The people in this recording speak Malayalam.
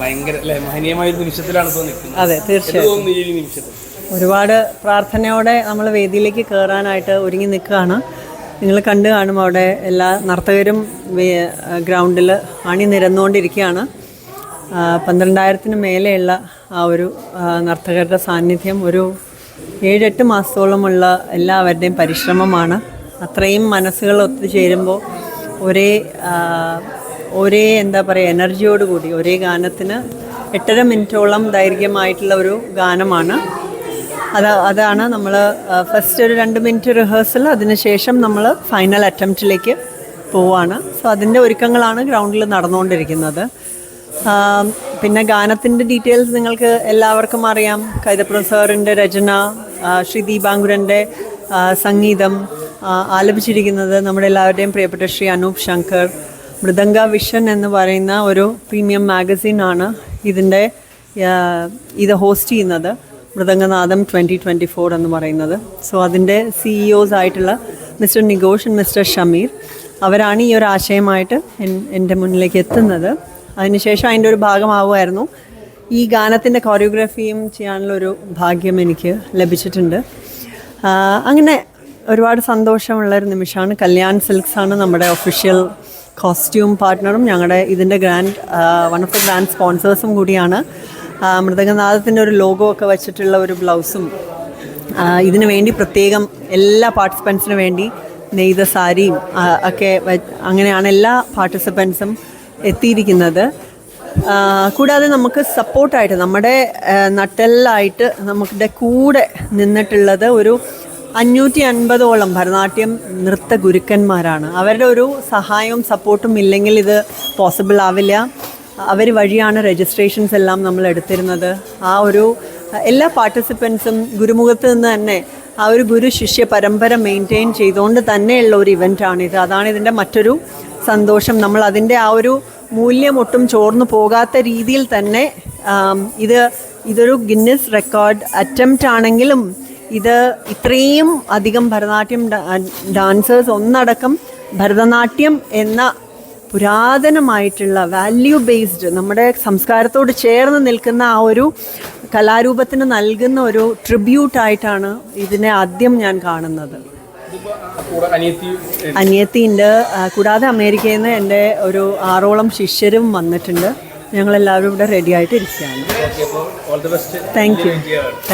ഭയങ്കര മഹനീയമായ ഒരു നിമിഷത്തിലാണ് ഇപ്പോൾ നിൽക്കുന്നത്. അതെ തീർച്ചയായും തോന്നുന്നു ഈ നിമിഷത്തിൽ? ഒരുപാട് പ്രാർത്ഥനയോടെ നമ്മൾ വേദിയിലേക്ക് കയറാനായിട്ട് ഒരുങ്ങി നിൽക്കുകയാണ്. നിങ്ങൾ കണ്ടു കാണും അവിടെ എല്ലാ നർത്തകരും ഗ്രൗണ്ടിൽ അണിനിരന്നുകൊണ്ടിരിക്കുകയാണ് നിരന്നുകൊണ്ടിരിക്കുകയാണ്. പന്ത്രണ്ടായിരത്തിന് മേലെയുള്ള ആ ഒരു നർത്തകരുടെ സാന്നിധ്യം ഒരു ഏഴെട്ട് മാസത്തോളമുള്ള എല്ലാവരുടെയും പരിശ്രമമാണ്. അത്രയും മനസ്സുകൾ ഒത്തുചേരുമ്പോൾ ഒരേ ഒരേ എന്താ പറയുക എനർജിയോടുകൂടി ഒരേ ഗാനത്തിന് എട്ടര മിനിറ്റോളം ദൈർഘ്യമായിട്ടുള്ള ഒരു ഗാനമാണ്. അത് അതാണ് നമ്മൾ ഫസ്റ്റ് ഒരു രണ്ട് മിനിറ്റ് റിഹേഴ്സൽ അതിനുശേഷം നമ്മൾ ഫൈനൽ അറ്റംപ്റ്റിലേക്ക് പോവാണ്. സോ അതിന്റെ ഒരുക്കങ്ങളാണ് ഗ്രൗണ്ടിൽ നടന്നുകൊണ്ടിരിക്കുന്നത്. പിന്നെ ഗാനത്തിന്റെ ഡീറ്റെയിൽസ് നിങ്ങൾക്ക് എല്ലാവർക്കും അറിയാം. കൈതപ്രം സാറിന്റെ രചന ശ്രീ ദീപാങ്കുരന്റെ സംഗീതം ആലപിച്ചിരിക്കുന്നത് നമ്മുടെ എല്ലാവരുടെയും പ്രിയപ്പെട്ട ശ്രീ അനൂപ് ശങ്കർ മൃദംഗ വിഷൻ എന്ന് പറയുന്ന ഒരു പ്രീമിയം മാഗസിനാണ് ഇതിന്റെ ആ, ഇത് ഹോസ്റ്റ് ചെയ്യുന്നത്. മൃദംഗനാഥം ട്വന്റി ട്വന്റി ഫോർ എന്ന് പറയുന്നത്. സോ അതിന്റെ സിഇഒസ് ആയിട്ടുള്ള മിസ്റ്റർ നിഗോഷ് മിസ്റ്റർ ഷമീർ അവരാണ് ഈ ഒരു ആശയമായിട്ട് എൻ- എന്റെ മുന്നിലേക്ക് എത്തുന്നത്. അതിനുശേഷം അതിന്റെ ഒരു ഭാഗമാവുമായിരുന്നു. ഈ ഗാനത്തിന്റെ കോറിയോഗ്രാഫിയും ചെയ്യാനുള്ളൊരു ഭാഗ്യം എനിക്ക് ലഭിച്ചിട്ടുണ്ട്. അങ്ങനെ ഒരുപാട് സന്തോഷമുള്ള ഒരു നിമിഷമാണ്. കല്യാൺ സിൽക്സ് ആണ് നമ്മുടെ ഒഫീഷ്യൽ കോസ്റ്റ്യൂം പാർട്ട്ണറും ഞങ്ങളുടെ ഇതിന്റെ grand one of the grand സ്പോൺസേഴ്സും കൂടിയാണ്. മൃതകനാഥത്തിന്റെ ഒരു ലോഗോ ഒക്കെ വെച്ചിട്ടുള്ള ഒരു ബ്ലൗസും ഇതിന് വേണ്ടി പ്രത്യേകം എല്ലാ പാർട്ടിസിപ്പൻസിന് വേണ്ടി നെയ്ത സാരിയും ഒക്കെ അങ്ങനെയാണ് എല്ലാ പാർട്ടിസിപ്പൻസും എത്തിയിരിക്കുന്നത്. കൂടാതെ നമുക്ക് സപ്പോർട്ടായിട്ട് നമ്മുടെ നട്ടെല്ലായിട്ട് നമ്മുടെ കൂടെ നിന്നിട്ടുള്ളത് ഒരു അഞ്ഞൂറ്റി അൻപതോളം ഭരതനാട്യം നൃത്ത ഗുരുക്കന്മാരാണ്. അവരുടെ ഒരു സഹായവും സപ്പോർട്ടും ഇല്ലെങ്കിൽ ഇത് പോസിബിൾ ആവില്ല. അവർ വഴിയാണ് രജിസ്ട്രേഷൻസ് എല്ലാം നമ്മൾ എടുത്തിരുന്നത്. ആ ഒരു എല്ലാ പാർട്ടിസിപ്പൻസും ഗുരുമുഖത്ത് നിന്ന് തന്നെ ആ ഒരു ഗുരു ശിഷ്യ പരമ്പര മെയിന്റെയിൻ ചെയ്തുകൊണ്ട് തന്നെയുള്ള ഒരു ഇവന്റാണിത് അതാണ് ഇതിന്റെ മറ്റൊരു സന്തോഷം. നമ്മൾ അതിന്റെ ആ ഒരു മൂല്യം ഒട്ടും ചോർന്നു പോകാത്ത രീതിയിൽ തന്നെ ഇത് ഇതൊരു ഗിന്നസ് റെക്കോർഡ് അറ്റംപ്റ്റ് ആണെങ്കിലും ഇത് ഇത്രയും അധികം ഭരതനാട്യം ഡാൻസേഴ്സ് ഒന്നടക്കം ഭരതനാട്യം എന്ന പുരാതനമായിട്ടുള്ള വാല്യൂ ബേസ്ഡ് നമ്മുടെ സംസ്കാരത്തോട് ചേർന്ന് നിൽക്കുന്ന ആ ഒരു കലാരൂപത്തിന് നൽകുന്ന ഒരു ട്രിബ്യൂട്ടായിട്ടാണ് ഇതിനെ ആദ്യം ഞാൻ കാണുന്നത്. അനിയത്തിയുണ്ട് കൂടാതെ അമേരിക്കയിൽ നിന്ന് എന്റെ ഒരു ആറോളം ശിഷ്യരും വന്നിട്ടുണ്ട്. ഞങ്ങളെല്ലാവരും ഇവിടെ റെഡി ആയിട്ട് ഇരിക്കുകയാണ്. Thank you thank